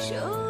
就。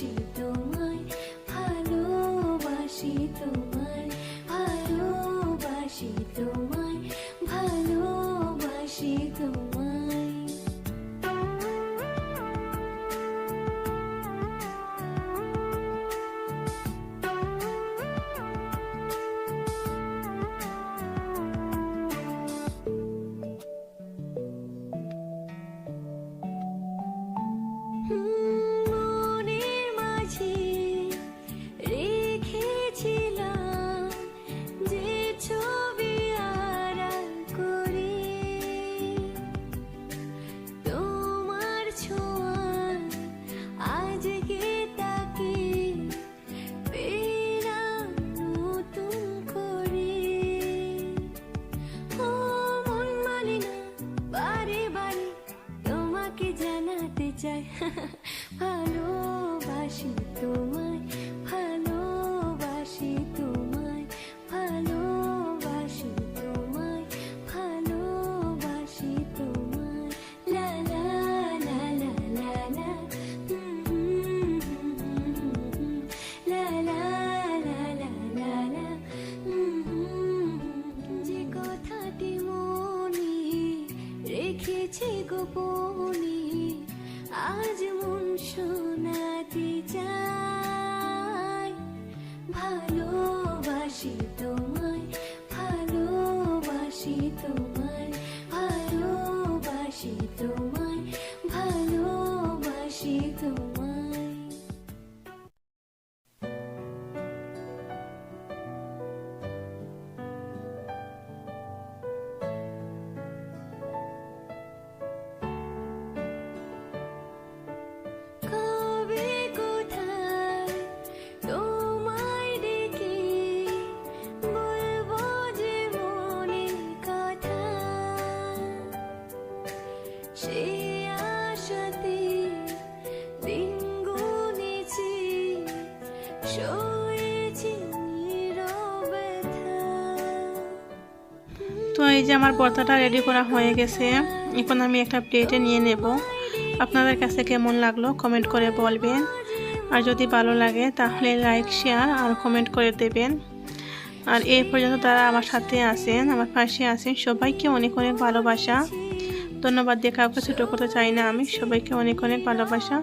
ভালোবাসি তোমায় রেখেছে গোপনে আজ মন শোনাতে চাই তো এই যে আমার পর্দাটা রেডি করা হয়ে গেছে। এখন আমি একটা প্লেটে নিয়ে নেব। আপনাদের কাছে কেমন লাগল কমেন্ট করে বলবেন। আর যদি ভালো লাগে তাহলে লাইক শেয়ার আর কমেন্ট করে দেবেন। আর এই পর্যন্ত তারা আমার সাথে আছেন, আমার পাশে আছেন, সবাইকে অনেক অনেক ভালোবাসা। ধন্যবাদ দিয়ে কাউকে ছোটো করতে চাই না আমি। সবাইকে অনেক অনেক ভালোবাসা।